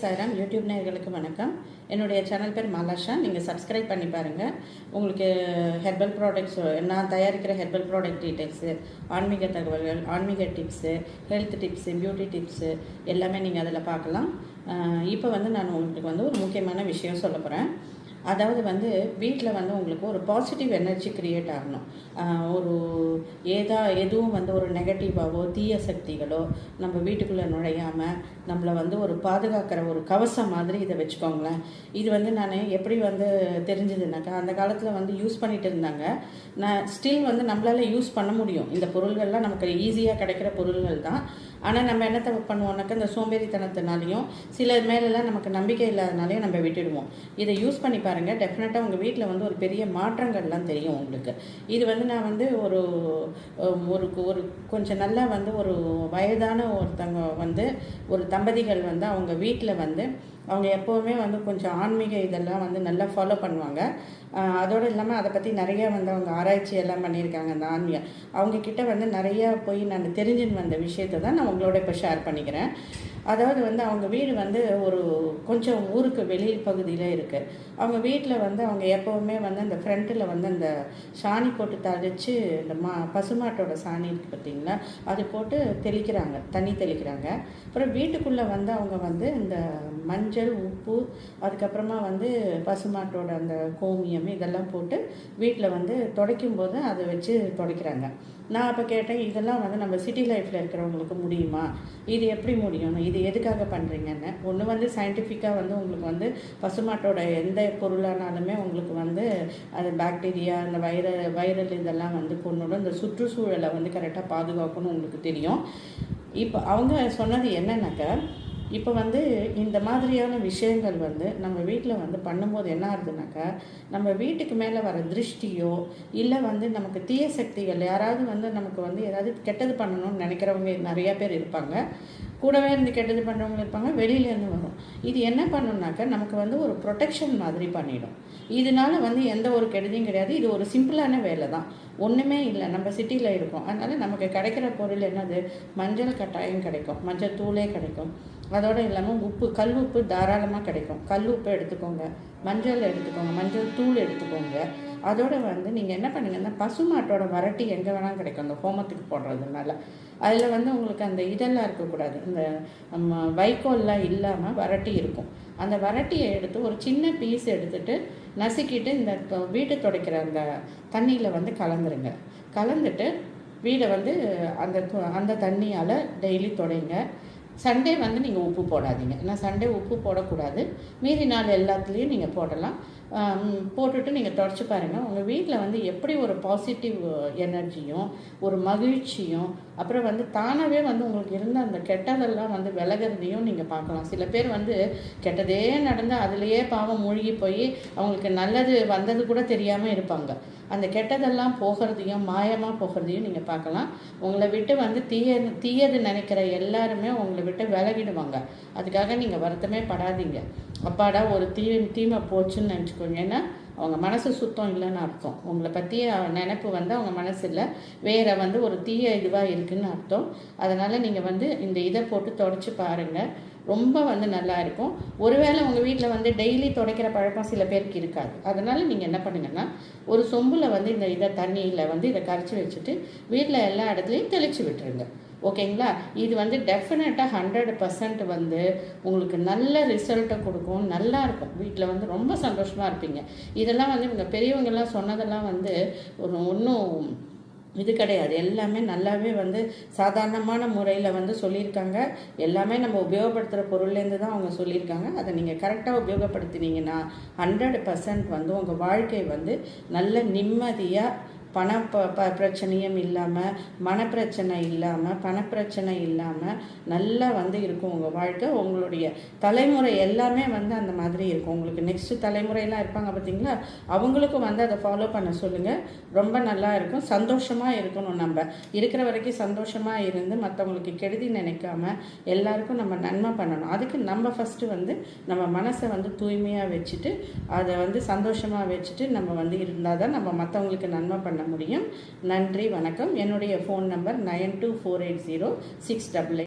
Sairam YouTube நேர்களுக்கு வணக்கம். என்னுடைய சேனல் பேர் மாலாஷா. நீங்கள் சப்ஸ்கிரைப் பண்ணி பாருங்கள் உங்களுக்கு ஹெர்பல் ப்ராடக்ட்ஸ் நான் தயாரிக்கிற ஹெர்பல் ப்ராடக்ட் டீட்டெயில்ஸு ஆன்மீக தகவல்கள் ஆன்மீக tips health tips beauty tips எல்லாமே நீங்கள் அதில் பார்க்கலாம். இப்போ வந்து நான் உங்களுக்கு வந்து ஒரு முக்கியமான விஷயம் சொல்ல போகிறேன் அதாவது வந்து வீட்டில் வந்து உங்களுக்கு ஒரு பாசிட்டிவ் எனர்ஜி க்ரியேட் ஆகணும். ஒரு ஏதா எதுவும் வந்து ஒரு நெகட்டிவாகவோ தீய சக்திகளோ நம்ம வீட்டுக்குள்ளே நுழையாமல் நம்மளை வந்து ஒரு பாதுகாக்கிற ஒரு கவசம் மாதிரி இதை வச்சுக்கோங்களேன். இது வந்து நான் எப்படி வந்து தெரிஞ்சதுனாக்கா அந்த காலத்தில் வந்து யூஸ் பண்ணிட்டு இருந்தாங்க. நான் ஸ்டில் வந்து நம்மளால யூஸ் பண்ண முடியும். இந்த பொருள்கள்லாம் நமக்கு ஈஸியாக கிடைக்கிற பொருள்கள் தான். ஆனால் நம்ம என்னத்தை பண்ணுவோம்னாக்கா இந்த சோம்பேறித்தனத்தினாலையும் சில மேலெல்லாம் நமக்கு நம்பிக்கை இல்லாதனாலையும் நம்ம விட்டுடுவோம். இதை யூஸ் பண்ணி பாருங்கள் டெஃபினட்டாக உங்கள் வீட்டில் வந்து ஒரு பெரிய மாற்றங்கள்லாம் தெரியும் உங்களுக்கு. இது வந்து நான் வந்து ஒரு ஒரு ஒரு கொஞ்சம் நல்லா வந்து ஒரு வயதான ஒருத்தவங்க வந்து ஒரு தம்பதிகள் வந்து அவங்க வீட்டில் வந்து அவங்க எப்போவுமே வந்து கொஞ்சம் ஆன்மீக இதெல்லாம் வந்து நல்லா ஃபாலோ பண்ணுவாங்க. அதோடு இல்லாமல் அதை பற்றி நிறைய வந்து அவங்க ஆராய்ச்சி எல்லாம் பண்ணியிருக்காங்க அந்த ஆன்மீக. அவங்கக்கிட்ட வந்து நிறையா போய் நான் தெரிஞ்சுன்னு வந்த விஷயத்தை தான் நான் உங்களோட இப்போ ஷேர் பண்ணிக்கிறேன். அதாவது வந்து அவங்க வீடு வந்து ஒரு கொஞ்சம் ஊருக்கு வெளி பகுதியில் இருக்குது அவங்க வீட்டில் வந்து அவங்க எப்போவுமே வந்து அந்த ஃப்ரண்ட்டில் வந்து அந்த சாணி போட்டு தழிச்சு இந்த மா பசுமாட்டோட சாணி இருக்குது பார்த்தீங்களா அது போட்டு தெளிக்கிறாங்க தண்ணி தெளிக்கிறாங்க. அப்புறம் வீட்டுக்குள்ளே வந்து அவங்க வந்து இந்த மஞ்சள் உப்பு அதுக்கப்புறமா வந்து பசுமாட்டோட அந்த கோமியம் இதெல்லாம் போட்டு வீட்டில் வந்து துடைக்கும் போது அதை வச்சு துடைக்கிறாங்க. நான் அப்போ கேட்டேன் இதெல்லாம் வந்து நம்ம சிட்டி லைஃப்பில் இருக்கிறவங்களுக்கு முடியுமா? இது எப்படி முடியும் இது எதுக்காக பண்ணுறீங்கன்னு ஒன்று வந்து சயின்டிஃபிக்காக வந்து உங்களுக்கு வந்து பசுமாட்டோட எந்த பொருளானாலுமே உங்களுக்கு வந்து அது பாக்டீரியா அந்த வைர வைரல் இதெல்லாம் வந்து கொண்டுடும் இந்த சுற்றுச்சூழலை வந்து கரெக்டாக பாதுகாக்கணும்னு உங்களுக்கு தெரியும். இப்போ அவங்க சொன்னது என்னன்னாக்கா இப்போ வந்து இந்த மாதிரியான விஷயங்கள் வந்து நம்ம வீட்டில் வந்து பண்ணும்போது என்ன ஆகுதுனாக்கா நம்ம வீட்டுக்கு மேலே வர திருஷ்டியோ இல்லை வந்து நமக்கு தீய சக்திகள் யாராவது வந்து நமக்கு வந்து ஏதாவது கெட்டது பண்ணணும்னு நினைக்கிறவங்க நிறையா பேர் இருப்பாங்க. கூடவே இருந்து கெட்டது பண்ணுறவங்க இருப்பாங்க வெளியிலேருந்து வரும். இது என்ன பண்ணுனாக்கா நமக்கு வந்து ஒரு ப்ரொடெக்ஷன் மாதிரி பண்ணிடும். இதனால வந்து எந்த ஒரு கெடுதியும் கிடையாது. இது ஒரு சிம்பிளான வேலை தான். ஒன்றுமே இல்லை. நம்ம சிட்டியில் இருக்கோம். அதனால் நமக்கு கிடைக்கிற பொருள் என்னது? மஞ்சள் கட்டாயம் கிடைக்கும். மஞ்சள் தூளே கிடைக்கும். அதோடு இல்லாமல் உப்பு கல் உப்பு தாராளமாக கிடைக்கும். கல் உப்பு எடுத்துக்கோங்க. மஞ்சள் எடுத்துக்கோங்க. மஞ்சள் தூள் எடுத்துக்கோங்க. அதோடு வந்து நீங்கள் என்ன பண்ணுங்கன்னா பசுமாட்டோட வரட்டி எங்கே வேணாலும் கிடைக்கும். அந்த ஹோமத்துக்கு போடுறதுனால அதில் வந்து உங்களுக்கு அந்த இதெல்லாம் இருக்கக்கூடாது. இந்த வைக்கோல்லாம் இல்லாமல் வரட்டி இருக்கும். அந்த வரட்டியை எடுத்து ஒரு சின்ன பீஸ் எடுத்துட்டு நசுக்கிட்டு இந்த தொ- துடைக்கிற அந்த தண்ணியில் வந்து கலந்துருங்க. கலந்துட்டு வீடை வந்து அந்த அந்த தண்ணியால் டெய்லி துடைங்க. சண்டே வந்து நீங்கள் உப்பு போடாதீங்க. ஏன்னா சண்டே உப்பு போடக்கூடாது. மீதி நாள் எல்லாத்துலேயும் நீங்கள் போடலாம். போட்டுட்டு நீங்கள் தொடச்சி பாருங்கள் உங்கள் வீட்டில் வந்து எப்படி ஒரு பாசிட்டிவ் எனர்ஜியும் ஒரு மகிழ்ச்சியும் அப்புறம் வந்து தானாகவே வந்து உங்களுக்கு இருந்த அந்த கெட்டதெல்லாம் வந்து விலகிறதையும் நீங்கள் பார்க்கலாம். சில பேர் வந்து கெட்டதே நடந்து அதுலேயே பாவம் மூழ்கி போய் அவங்களுக்கு நல்லது வந்தது கூட தெரியாமல் இருப்பாங்க. அந்த கெட்டதெல்லாம் போகிறதையும் மாயமாக போகிறதையும் நீங்கள் பார்க்கலாம். உங்களை விட்டு வந்து தீய தீயது நினைக்கிற எல்லாருமே உங்களை விட்டு விலகிடுவாங்க. அதுக்காக நீங்கள் வருத்தமே படாதீங்க. அப்பாடா ஒரு தீ தீமை போச்சுன்னு நினச்சிக்கோங்க. ஏன்னா அவங்க மனசு சுத்தம் இல்லைன்னு அர்த்தம். உங்களை பற்றிய நினைப்பு வந்து அவங்க மனசில் வேற வந்து ஒரு தீய இதுவாக இருக்குதுன்னு அர்த்தம். அதனால் நீங்கள் வந்து இந்த இதை போட்டு தொடச்சி பாருங்கள் ரொம்ப வந்து நல்லா இருக்கும். ஒருவேளை உங்கள் வீட்டில் வந்து டெய்லி துடைக்கிற பழக்கம் சில பேருக்கு இருக்காது. அதனால் நீங்கள் என்ன பண்ணுங்கன்னா ஒரு சொம்பில் வந்து இந்த இதை தண்ணியில் வந்து இதை கரைச்சி வச்சுட்டு வீட்டில் எல்லா இடத்துலையும் தெளித்து விட்டுருங்க. ஓகேங்களா? இது வந்து டெஃபினட்டாக ஹண்ட்ரட் பர்சன்ட் வந்து உங்களுக்கு நல்ல ரிசல்ட்டை கொடுக்கும். நல்லா இருக்கும். வீட்டில் வந்து ரொம்ப சந்தோஷமாக இருப்பீங்க. இதெல்லாம் வந்து இவங்க பெரியவங்கெல்லாம் சொன்னதெல்லாம் வந்து ஒரு ஒன்றும் இது கிடையாது. எல்லாமே நல்லாவே வந்து சாதாரணமான முறையில் வந்து சொல்லியிருக்காங்க. எல்லாமே நம்ம உபயோகப்படுத்துகிற பொருள்லேருந்து தான் அவங்க சொல்லியிருக்காங்க. அதை நீங்கள் கரெக்டாக உபயோகப்படுத்தினீங்கன்னா ஹண்ட்ரட் பர்சன்ட் வந்து உங்கள் வாழ்க்கை வந்து நல்ல நிம்மதியாக பண ப ப பிரச்சனையும் இல்லாமல் மனப்பிரச்சனை இல்லாமல் பணப்பிரச்சனை இல்லாமல் நல்லா வந்து இருக்கும் உங்கள் வாழ்க்கை. உங்களுடைய தலைமுறை எல்லாமே வந்து அந்த மாதிரி இருக்கும். உங்களுக்கு நெக்ஸ்ட்டு தலைமுறையெல்லாம் இருப்பாங்க பார்த்தீங்களா? அவங்களுக்கும் வந்து அதை ஃபாலோ பண்ண சொல்லுங்கள் ரொம்ப நல்லா இருக்கும். சந்தோஷமாக இருக்கணும் நம்ம. இருக்கிற வரைக்கும் சந்தோஷமாக இருந்து மற்றவங்களுக்கு கெடுதி நினைக்காம எல்லாருக்கும் நம்ம நன்மை பண்ணணும். அதுக்கு நம்ம ஃபஸ்ட்டு வந்து நம்ம மனசை வந்து தூய்மையாக வச்சுட்டு அதை வந்து சந்தோஷமாக வச்சுட்டு நம்ம வந்து இருந்தால் தான் நம்ம மற்றவங்களுக்கு நன்மை பண்ண முடியும். நன்றி வணக்கம். என்னுடைய phone number nine two four eight zero six double